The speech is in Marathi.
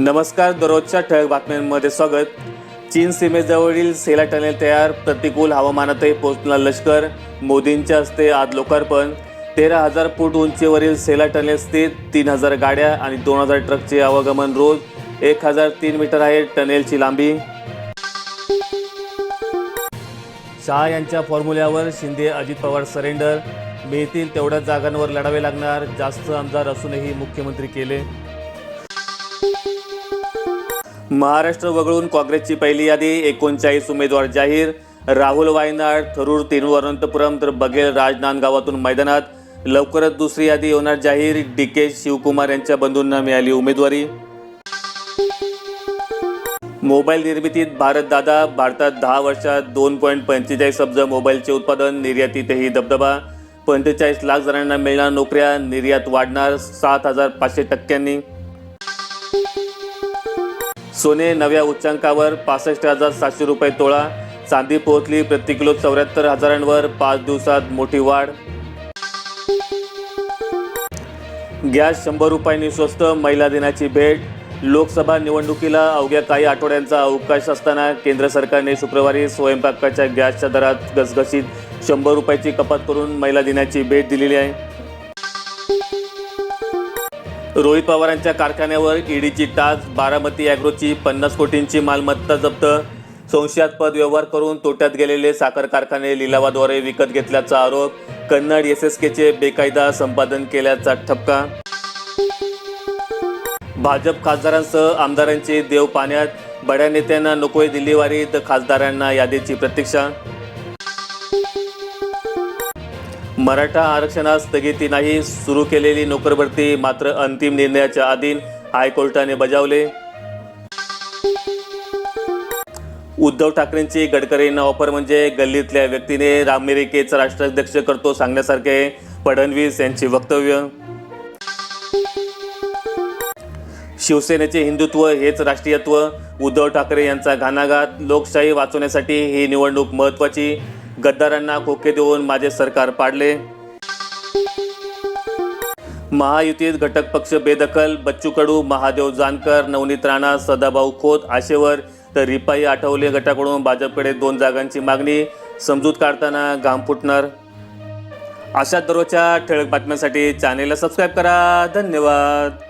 नमस्कार दररोजच्या ठळक बातम्यांमध्ये स्वागत. चीन सीमेजवळील सेला टनेल तयार प्रतिकूल हवामानातही पोहोचणार लष्कर. मोदींच्या हस्ते आज लोकार्पण. तेरा हजार फूट उंचीवरील सेला टनेल स्थित तीन हजार गाड्या आणि दोन हजार ट्रकचे आवागमन रोज. एक हजार तीन मीटर आहे टनेलची लांबी. शहा यांच्या फॉर्म्युल्यावर शिंदे अजित पवार सरेंडर. मिळतील तेवढ्या जागांवर लढावे लागणार जास्त आमदार असूनही मुख्यमंत्री केले. महाराष्ट्र वगळून काँग्रेसची पहिली यादी एकोणचाळीस उमेदवार जाहीर. राहुल वायनाड थरूर तिरुवनंतपुरम तर बघेल राजनांदगावातून मैदानात. लवकरच दुसरी यादी होणार जाहीर. डी के शिवकुमार यांच्या बंधूंना मिळाली उमेदवारी. मोबाईल निर्मितीत भारत दादा भारतात दहा वर्षात दोन पॉईंट पंचेचाळीस अब्ज मोबाईलचे उत्पादन निर्यातीतही दबदबा. पंचेचाळीस लाख जणांना मिळणार नोकऱ्या निर्यात वाढणार सात हजार पाचशे टक्क्यांनी. सोने नव्या उच्चांकावर पासष्ट हजार सातशे रुपये तोळा चांदी पोहोचली प्रति किलो चौऱ्याहत्तर हजारांवर पाच दिवसात मोठी वाढ. गॅस शंभर रुपयांनी स्वस्त महिला दिनाची भेट. लोकसभा निवडणुकीला अवघ्या काही आठवड्यांचा अवकाश असताना केंद्र सरकारने शुक्रवारी स्वयंपाकाच्या गॅसच्या दरात घसघशीत शंभर रुपयाची कपात करून महिला दिनाची भेट दिलेली आहे. रोहित पवारांच्या कारखान्यावर ईडीची टाच बारामती अॅग्रोची पन्नास कोटींची मालमत्ता जप्त संशयास्पद व्यवहार करून तोट्यात गेलेले साखर कारखाने लिलावाद्वारे विकत घेतल्याचा आरोप कन्नड एस एस केचे बेकायदा संपादन केल्याचा ठपका. भाजप खासदारांसह आमदारांचे देव पाण्यात बड्या नेत्यांना नकोय दिल्लीवारी तर खासदारांना यादीची प्रतीक्षा मराठा आरक्षणास स्थगिती नाही सुरू केलेली नोकरभरती मात्र अंतिम निर्णयाच्या अधीन हायकोर्टाने बजावले. उद्धव ठाकरेंची गडकरींना ऑफर म्हणजे गल्लीतल्या व्यक्तीने अमेरिकेचा राष्ट्राध्यक्ष करतो सांगण्यासारखे फडणवीस यांचे वक्तव्य. शिवसेनेचे हिंदुत्व हेच राष्ट्रीयत्व उद्धव ठाकरे यांचा घाणाघात लोकशाही वाचवण्यासाठी ही निवडणूक महत्त्वाची गद्दारांना खोके देऊन माझे सरकार पाडले. महायुतीत घटक पक्ष बेदखल बच्चू कडू महादेव जानकर नवनीत राणा सदाभाऊ खोत आशेवर तर रिपाई आठवले गटाकडून भाजपकडे दोन जागांची मागणी समजूत काढताना घाम फुटणार. अशा दररोजच्या ठळक बातम्यांसाठी चॅनेलला सबस्क्राईब करा. धन्यवाद.